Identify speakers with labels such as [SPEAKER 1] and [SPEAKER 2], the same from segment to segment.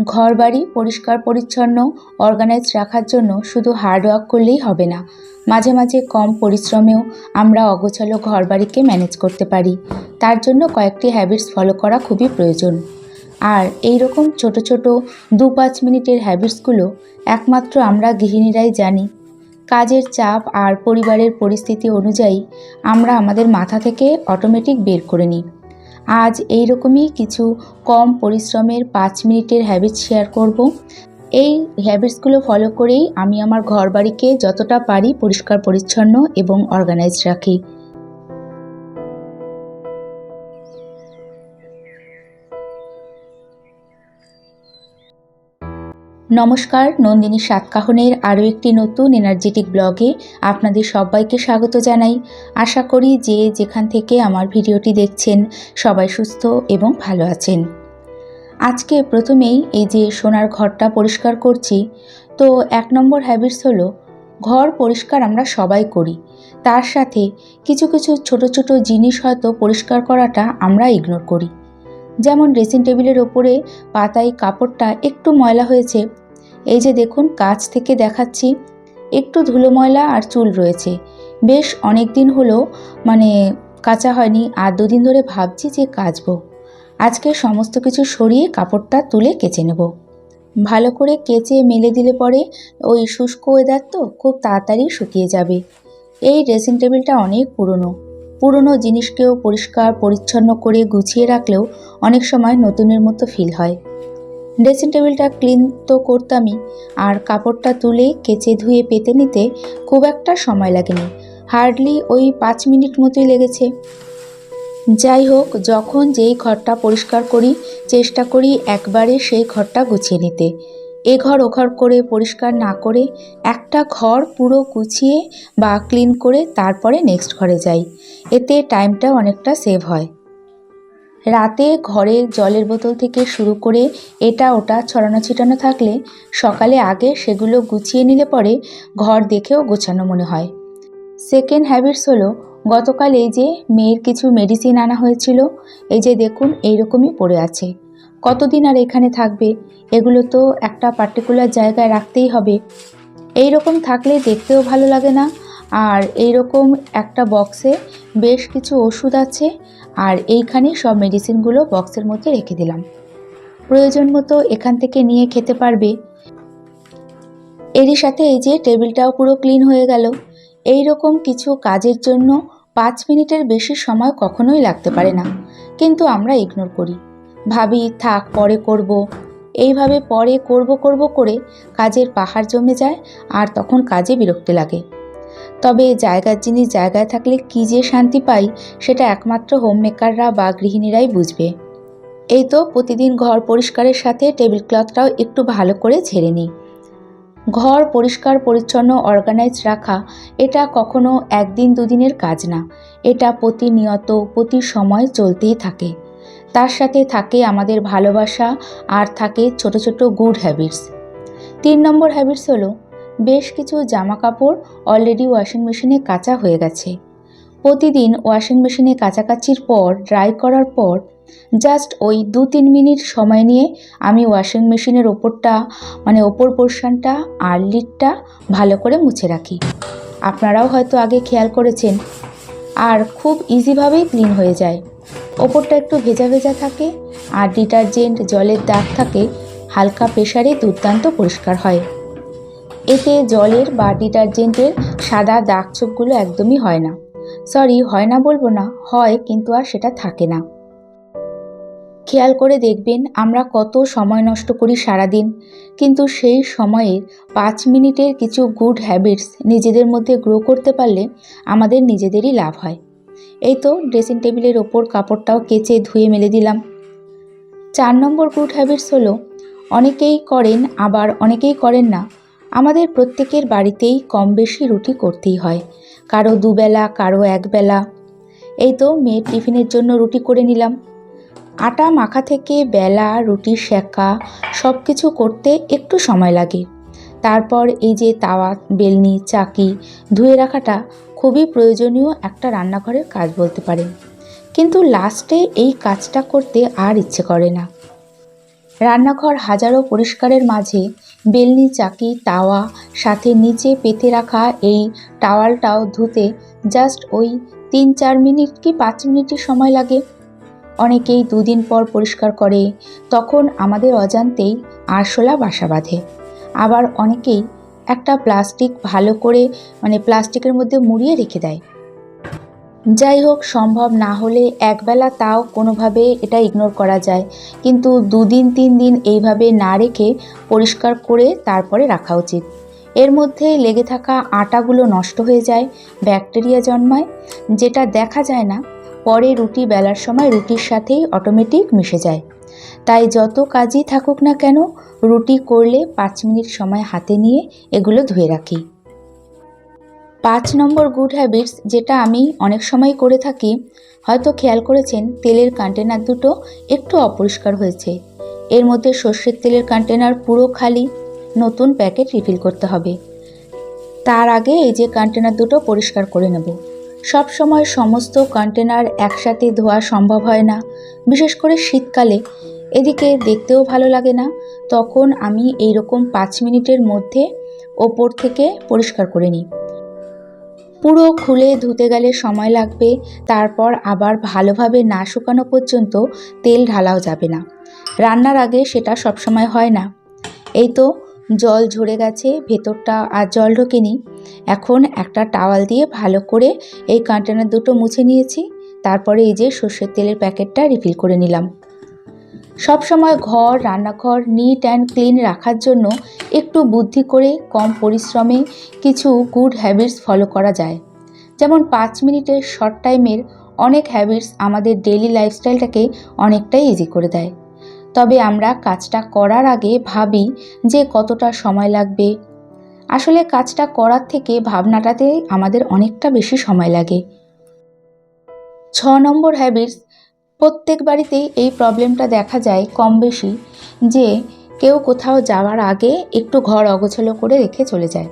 [SPEAKER 1] ঘরবাড়ি পরিষ্কার, পরিচ্ছন্ন অর্গানাইজ রাখার জন্য শুধু হার্ড ওয়ার্ক করলেই হবে না। মাঝে মাঝে কম পরিশ্রমেও আমরা অগোছালো ঘরবাড়িকে ম্যানেজ করতে পারি। তার জন্য কয়েকটি হ্যাবিটস ফলো করা খুবই প্রয়োজন। আর এই রকম ছোট ছোট দু পাঁচ মিনিটের হ্যাবিটসগুলো একমাত্র আমরা গৃহিণীরাই জানি। কাজের চাপ আর পরিবারের পরিস্থিতি অনুযায়ী আমরা আমাদের মাথা থেকে অটোমেটিক বের করে নিই। আজ এই রকমই কিছু কম পরিশ্রমের পাঁচ মিনিটের হ্যাবিট শেয়ার করব। এই হ্যাবিটসগুলো ফলো করেই আমি আমার ঘরবাড়িকে যতটা পারি পরিষ্কার পরিচ্ছন্ন এবং অর্গানাইজ রাখি। নমস্কার, নন্দিনী সাতকাহনের আরও একটি নতুন এনার্জেটিক ব্লগে আপনাদের সবাইকে স্বাগত জানাই। আশা করি যে যেখান থেকে আমার ভিডিওটি দেখছেন, সবাই সুস্থ এবং ভালো আছেন। আজকে প্রথমেই এই যে সোনার ঘরটা পরিষ্কার করছি, তো এক নম্বর হ্যাবিটস হলো, ঘর পরিষ্কার আমরা সবাই করি। তার সাথে কিছু কিছু ছোট ছোট জিনিস হয়তো পরিষ্কার করাটা আমরা ইগনোর করি। যেমন ড্রেসিং টেবিলের ওপরে পাতায় কাপড়টা একটু ময়লা হয়েছে। এই যে দেখুন, কাছ থেকে দেখাচ্ছি, একটু ধুলো ময়লা আর চুল রয়েছে। বেশ অনেক দিন হলো মানে কাঁচা হয়নি, আর দুদিন ধরে ভাবছি যে কাচবো। আজকে সমস্ত কিছু সরিয়ে কাপড়টা তুলে কেচে নেব। ভালো করে কেচে মেলে দিলে পরে ওই শুষ্ক ওয়েদার তো খুব তাড়াতাড়ি শুকিয়ে যাবে। এই ড্রেসিং টেবিলটা অনেক পুরনো। পুরনো জিনিসকেও পরিষ্কার, পরিচ্ছন্ন করে গুছিয়ে রাখলেও অনেক সময় নতুনের মতো ফিল হয়। ড্রেসিং টেবিলটা ক্লিন তো করতামই, আর কাপড়টা তুলে কেচে ধুয়ে পেতে নিতে খুব একটা সময় লাগেনি। হার্ডলি ওই পাঁচ মিনিট মতোই লেগেছে। যাই হোক, যখন যেই ঘরটা পরিষ্কার করি, চেষ্টা করি একবারে সেই ঘরটা গুছিয়ে নিতে। এ ঘর ও ঘর করে পরিষ্কার না করে একটা ঘর পুরো গুছিয়ে বা ক্লিন করে তারপরে নেক্সট ঘরে যাই। এতে টাইমটা অনেকটা সেভ হয়। রাতে ঘরে জলের বোতল থেকে শুরু করে এটা ওটা ছড়ানো ছিটানো থাকলে সকালে আগে সেগুলো গুছিয়ে নিলে পরে ঘর দেখেও গোছানো মনে হয়। সেকেন্ড হ্যাবিটস হলো গতকাল এই যে মেয়ের কিছু মেডিসিন আনা হয়েছিল, এই যে দেখুন, এইরকমই পড়ে আছে। কতদিন আর এখানে থাকবে? এগুলো তো একটা পার্টিকুলার জায়গায় রাখতেই হবে। এই রকম থাকলে দেখতেও ভালো লাগে না। আর এই রকম একটা বক্সে বেশ কিছু ওষুধ আছে। আর এইখানে সব মেডিসিনগুলো বক্সের মধ্যে রেখে দিলাম। প্রয়োজন মতো এখান থেকে নিয়ে খেতে পারবে। এরই সাথে এই যে টেবিলটাও পুরো ক্লিন হয়ে গেল। এই রকম কিছু কাজের জন্য পাঁচ মিনিটের বেশি সময় কখনোই লাগতে পারে না। কিন্তু আমরা ইগনোর করি। ভাবি, থাক, পরে করব। এইভাবে পরে করব করব করে কাজের পাহাড় জমে যায় আর তখন কাজে বিরক্তি লাগে। তবে জায়গার জিনিস জায়গায় থাকলে কী যে শান্তি পাই সেটা একমাত্র হোম মেকাররা বা গৃহিণীরাই বুঝবে। এই তো প্রতিদিন ঘর পরিষ্কারের সাথে টেবিল ক্লথটাও একটু ভালো করে ঝেড়ে নিই। ঘর পরিষ্কার, পরিচ্ছন্ন অর্গানাইজ রাখা, এটা কখনো একদিন দুদিনের কাজ না। এটা প্রতিনিয়ত, প্রতি সময় চলতেই থাকে। তার সাথে থাকে আমাদের ভালোবাসা আর থাকে ছোট ছোট গুড হ্যাবিটস তিন নম্বর হ্যাবিটস হলো, বেশ কিছু জামা কাপড় অলরেডি ওয়াশিং মেশিনে কাঁচা হয়ে গেছে। প্রতিদিন ওয়াশিং মেশিনে কাচাকাচির পর ড্রাই করার পর জাস্ট ওই দু তিন মিনিট সময় নিয়ে আমি ওয়াশিং মেশিনের ওপরটা মানে ওপর পোর্শনটা আর লিডটা ভালো করে মুছে রাখি। আপনারাও হয়তো আগে খেয়াল করেছেন, আর খুব ইজিভাবেই ক্লিন হয়ে যায়। ওপরটা একটু ভেজা ভেজা থাকে আর ডিটারজেন্ট জলের দাগ থাকে, হালকা প্রেশারে দুর্দান্ত পরিষ্কার হয়। এতে জলের বা ডিটারজেন্টের সাদা দাগ ছোপগুলো একদমই হয় না। সরি, হয় না বলব না, হয় কিন্তু আর সেটা থাকে না। খেয়াল করে দেখবেন আমরা কত সময় নষ্ট করি সারাদিন, কিন্তু সেই সময়ের পাঁচ মিনিটের কিছু গুড হ্যাবিটস নিজেদের মধ্যে গ্রো করতে পারলে আমাদের নিজেদেরই লাভ হয়। এই তো ড্রেসিং টেবিলের ওপর কাপড়টাও কেচে ধুয়ে মেলে দিলাম। চার নম্বর গুড হ্যাবিটস হলো, অনেকেই করেন, আবার অনেকেই করেন না। আমাদের প্রত্যেকের বাড়িতেই কম বেশি রুটি করতেই হয়, কারও দুবেলা, কারও একবেলা। এই তো মেয়ের টিফিনের জন্য রুটি করে নিলাম। আটা মাখা থেকে বেলা, রুটি সেকা সব কিছু করতে একটু সময় লাগে। তারপর এই যে তাওয়া, বেলনি, চাকি ধুয়ে রাখাটা খুবই প্রয়োজনীয় একটা রান্নাঘরের কাজ বলতে পারেন। কিন্তু লাস্টে এই কাজটা করতে আর ইচ্ছে করে না। রান্নাঘর হাজারো পরিষ্কারের মাঝে বেলনি, চাকি, তাওয়া, সাথে নিচে পেতে রাখা এই টাওয়ালটাও ধুতে জাস্ট ওই তিন চার মিনিট কি পাঁচ মিনিটের সময় লাগে। অনেকেই দুদিন পর পরিষ্কার করে, তখন আমাদের অজান্তেই আরশোলা বাসা বাঁধে। আবার অনেকেই একটা প্লাস্টিক ভালো করে মানে প্লাস্টিকের মধ্যে মুড়িয়ে রেখে দেয়। যাই হোক, সম্ভব না হলে একবেলা তাও কোনোভাবে এটা ইগনোর করা যায়। কিন্তু দুদিন তিন দিন এইভাবে না রেখে পরিষ্কার করে তারপরে রাখা উচিত। এর মধ্যে লেগে থাকা আটাগুলো নষ্ট হয়ে যায়, ব্যাকটেরিয়া জন্মায়, যেটা দেখা যায় না। পরে রুটি বেলার সময় রুটির সাথেই অটোমেটিক মিশে যায়। তাই যত কাজই থাকুক না কেন রুটি করলে পাঁচ মিনিট সময় হাতে নিয়ে এগুলো ধুয়ে রাখি। পাঁচ নম্বর গুড হ্যাবিটস যেটা আমি অনেক সময় করে থাকি, হয়তো খেয়াল করেছেন, তেলের কন্টেনার দুটো একটু অপরিষ্কার হয়েছে। এর মধ্যে সর্ষের তেলের কন্টেনার পুরো খালি, নতুন প্যাকেট রিফিল করতে হবে। তার আগে এই যে কন্টেনার দুটো পরিষ্কার করে নেব। সব সময় সমস্ত কন্টেনার একসাথে ধোয়া সম্ভব হয় না, বিশেষ করে শীতকালে। এদিকে দেখতেও ভালো লাগে না। তখন আমি এই রকম পাঁচ মিনিটের মধ্যে ওপর থেকে পরিষ্কার করে নিই। পুরো খুলে ধুতে গেলে সময় লাগবে, তারপর আবার ভালোভাবে না শুকানো পর্যন্ত তেল ঢালাও যাবে না। রান্নার আগে সেটা সবসময় হয় না। এই তো জল ঝরে গেছে, ভেতরটা আর জল ঢোকেনি। এখন একটা টাওয়াল দিয়ে ভালো করে এই কন্টেনার দুটো মুছে নিয়েছি। তারপরে এই যে সর্ষের তেলের প্যাকেটটা রিফিল করে নিলাম। সব সময় ঘর, রান্নাঘর নিট অ্যান্ড ক্লিন রাখার জন্য একটু বুদ্ধি করে কম পরিশ্রমে কিছু গুড হ্যাবিটস ফলো করা যায়। যেমন পাঁচ মিনিটের শর্ট টাইমের অনেক হ্যাবিটস আমাদের ডেইলি লাইফস্টাইলটাকে অনেকটাই ইজি করে দেয়। তবে আমরা কাজটা করার আগে ভাবি যে কতটা সময় লাগবে। আসলে কাজটা করার থেকে ভাবনাটাতে আমাদের অনেকটা বেশি সময় লাগে। ছ নম্বর হ্যাবিটস প্রত্যেক বাড়িতেই এই প্রবলেমটা দেখা যায় কম বেশি, যে কেউ কোথাও যাওয়ার আগে একটু ঘর অগোছালো করে রেখে চলে যায়।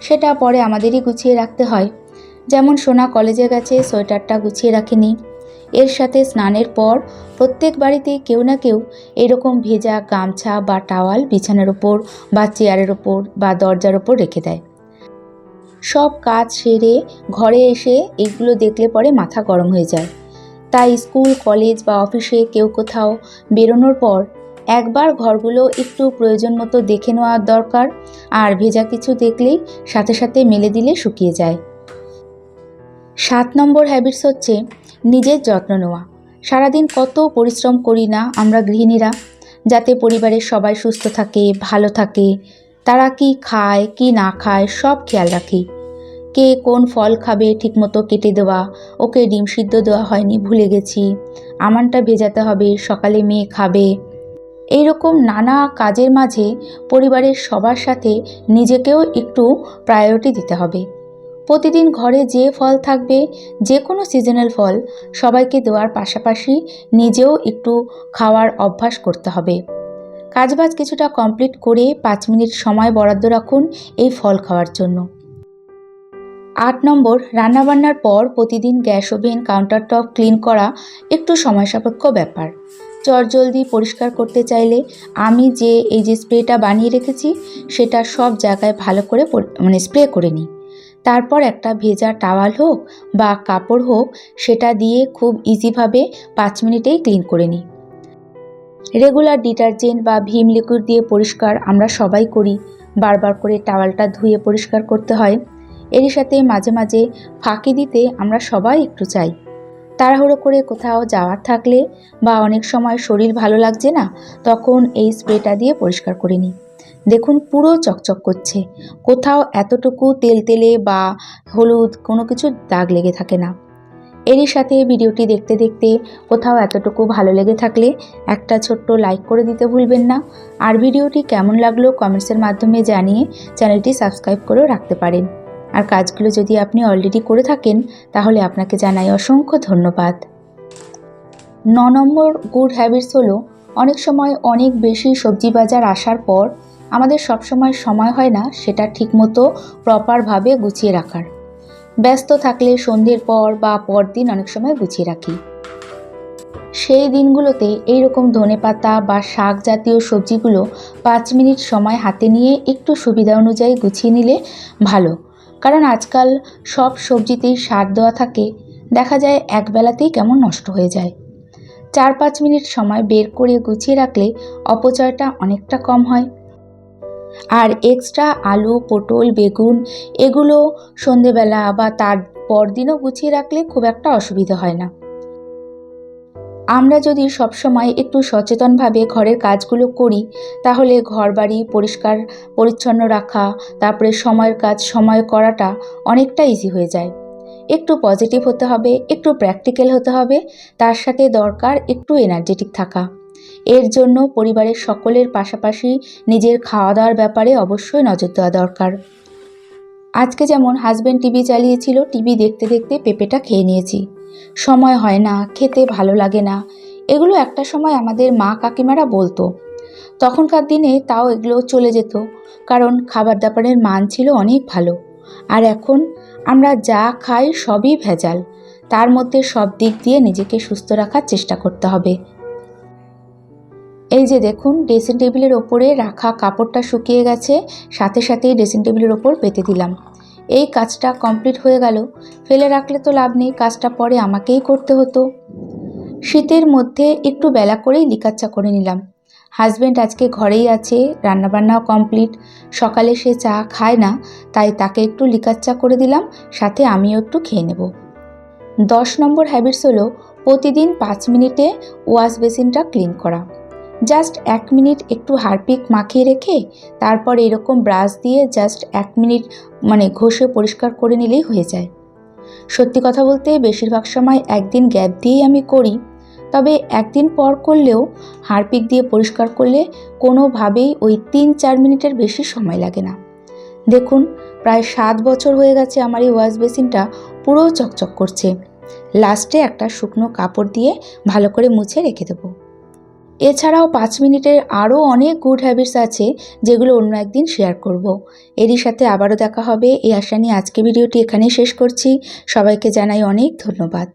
[SPEAKER 1] সেটা পরে আমাদেরই গুছিয়ে রাখতে হয়। যেমন সোনা কলেজে গেছে, সোয়েটারটা গুছিয়ে রাখেনি। এর সাথে স্নানের পর প্রত্যেক বাড়িতেই কেউ না কেউ এরকম ভেজা গামছা বা টাওয়াল বিছানার ওপর বা চেয়ারের ওপর বা দরজার ওপর রেখে দেয়। সব কাজ সেরে ঘরে এসে এগুলো দেখলে পরে মাথা গরম হয়ে যায়। তাই স্কুল, কলেজ বা অফিসে কেউ কোথাও বেরোনোর পর একবার ঘরগুলো একটু প্রয়োজন মতো দেখে নেওয়ার দরকার। আর ভেজা কিছু দেখলেই সাথে সাথে মেলে দিলে শুকিয়ে যায়। সাত নম্বর হ্যাবিটস হচ্ছে নিজের যত্ন নেওয়া। সারাদিন কত পরিশ্রম করি না আমরা গৃহিণীরা, যাতে পরিবারের সবাই সুস্থ থাকে, ভালো থাকে। তারা কি খায়, কি না খায় সব খেয়াল রাখি। কে কোন ফল খাবে ঠিকমতো কেটে দেওয়া, ওকে ডিম সিদ্ধ দেওয়া হয়নি, ভুলে গেছি। আমানটা ভেজাতে হবে, সকালে মেয়ে খাবে। এইরকম নানা কাজের মাঝে পরিবারের সবার সাথে নিজেকেও একটু প্রায়োরিটি দিতে হবে। প্রতিদিন ঘরে যে ফল থাকবে যে কোনো সিজনাল ফল, সবাইকে দেওয়ার পাশাপাশি নিজেও একটু খাওয়ার অভ্যাস করতে হবে। কাজবাজ কিছুটা কমপ্লিট করে পাঁচ মিনিট সময় বরাদ্দ রাখুন এই ফল খাওয়ার জন্য। আট নম্বর, রান্নাবান্নার পর প্রতিদিন gas oven counter top clean করা একটু সময় সাপেক্ষ ব্যাপার চটজলদি পরিষ্কার করতে চাইলে আমি যে, এই যে স্প্রেটা বানিয়ে রেখেছি, সেটা সব জায়গায় ভালো করে মানে স্প্রে করে নিই। তারপর একটা ভেজা টাওয়াল হোক বা কাপড় হোক, সেটা দিয়ে খুব ইজিভাবে পাঁচ মিনিটেই ক্লিন করে নিই। রেগুলার ডিটারজেন্ট বা ভীম লিকুইড দিয়ে পরিষ্কার আমরা সবাই করি। বারবার করে টাওয়ালটা ধুয়ে পরিষ্কার করতে হয়। এরই সাথে মাঝে মাঝে ফাঁকি দিতে আমরা সবাই একটু চাই। তাড়াহুড়ো করে কোথাও যাওয়ার থাকলে বা অনেক সময় শরীর ভালো লাগছে না, তখন এই স্প্রেটা দিয়ে পরিষ্কার করে নিই। দেখুন পুরো চকচক করছে। কোথাও এতটুকু তেল তেলে বা হলুদ কোনো কিছু দাগ লেগে থাকে না। এরই সাথে ভিডিওটি দেখতে দেখতে কোথাও এতটুকু ভালো লেগে থাকলে একটা ছোট্ট লাইক করে দিতে ভুলবেন না। আর ভিডিওটি কেমন লাগল কমেন্টসের মাধ্যমে জানিয়ে চ্যানেলটি সাবস্ক্রাইব করেও রাখতে পারেন। আর কাজগুলো যদি আপনি অলরেডি করে থাকেন, তাহলে আপনাকে জানাই অসংখ্য ধন্যবাদ। ন নম্বর গুড হ্যাবিটস হলো, অনেক সময় অনেক বেশি সবজি বাজার আসার পর আমাদের সবসময় সময় হয় না সেটা ঠিকমতো প্রপারভাবে গুছিয়ে রাখার। ব্যস্ত থাকলে সন্ধ্যের পর বা পরদিন অনেক সময় গুছিয়ে রাখি। সেই দিনগুলোতে এই রকম ধনেপাতা বা শাক জাতীয় সবজিগুলো পাঁচ মিনিট সময় হাতে নিয়ে একটু সুবিধা অনুযায়ী গুছিয়ে নিলে ভালো। কারণ আজকাল সব সবজিতেই সার দেওয়া থাকে, দেখা যায় একবেলাতেই কেমন নষ্ট হয়ে যায়। চার পাঁচ মিনিট সময় বের করে গুছিয়ে রাখলে অপচয়টা অনেকটা কম হয়। আর এক্সট্রা আলু, পটল, বেগুন এগুলো সন্ধেবেলা বা তার পরদিনও গুছিয়ে রাখলে খুব একটা অসুবিধা হয় না। আমরা যদি সবসময় একটু সচেতনভাবে ঘরের কাজগুলো করি, তাহলে ঘরবাড়ি পরিষ্কার, পরিচ্ছন্ন রাখা, তারপরে সময়ের কাজ, সময় করাটা অনেকটা ইজি হয়ে যায়। একটু পজিটিভ হতে হবে, একটু প্র্যাকটিক্যাল হতে হবে, তার সাথে দরকার একটু এনার্জেটিক থাকা। এর জন্য পরিবারের সকলের পাশাপাশি নিজের খাওয়া দাওয়ার ব্যাপারে অবশ্যই নজর দেওয়া দরকার। আজকে যেমন হাজব্যান্ড টিভি চালিয়েছিল টিভি দেখতে দেখতে পেঁপেটা খেয়ে নিয়েছি। সময় হয় না, খেতে ভালো লাগে না। এগুলো একটা সময় আমাদের মা কাকিমারা বলতো। তখনকার দিনে তাও এগুলো চলে যেত, কারণ খাবার দাবারের মান ছিল অনেক ভালো। আর এখন আমরা যা খাই সবই ভেজাল। তার মধ্যে সব দিক দিয়ে নিজেকে সুস্থ রাখার চেষ্টা করতে হবে। এই যে দেখুন ড্রেসিং টেবিলের ওপরে রাখা কাপড়টা শুকিয়ে গেছে, সাথে সাথেই ড্রেসিং টেবিলের ওপর পেতে দিলাম। এই কাজটা কমপ্লিট হয়ে গেল। ফেলে রাখলে তো লাভ নেই, কাজটা পরে আমাকেই করতে হতো। শীতের মধ্যে একটু বেলা করেই লিকার চা করে নিলাম। হাজব্যান্ড আজকে ঘরেই আছে, রান্নাবান্নাও কমপ্লিট সকালে সে চা খায় না, তাই তাকে একটু লিকার চা করে দিলাম, সাথে আমিও একটু খেয়ে নেব। দশ নম্বর হ্যাবিটস হলো প্রতিদিন পাঁচ মিনিটে ওয়াশ বেসিনটা ক্লিন করা। জাস্ট এক মিনিট একটু হারপিক মাখিয়ে রেখে তারপর এরকম ব্রাশ দিয়ে জাস্ট এক মিনিট মানে ঘষে পরিষ্কার করে নিলেই হয়ে যায়। সত্যি কথা বলতে বেশিরভাগ সময় একদিন গ্যাপ দিয়েই আমি করি। তবে একদিন পর করলেও হারপিক দিয়ে পরিষ্কার করলে কোনোভাবেই ওই তিন চার মিনিটের বেশি সময় লাগে না। দেখুন, প্রায় সাত বছর হয়ে গেছে আমার এই ওয়াশ বেসিনটা পুরো চকচক করছে। লাস্টে একটা শুকনো কাপড় দিয়ে ভালো করে মুছে রেখে দেবো। এছাড়াও পাঁচ মিনিটের আরও অনেক গুড হ্যাবিটস আছে যেগুলো অন্য একদিন শেয়ার করব। এরই সাথে আবারও দেখা হবে। এই আশা নিয়ে আজকে ভিডিওটি এখানেই শেষ করছি। সবাইকে জানাই অনেক ধন্যবাদ।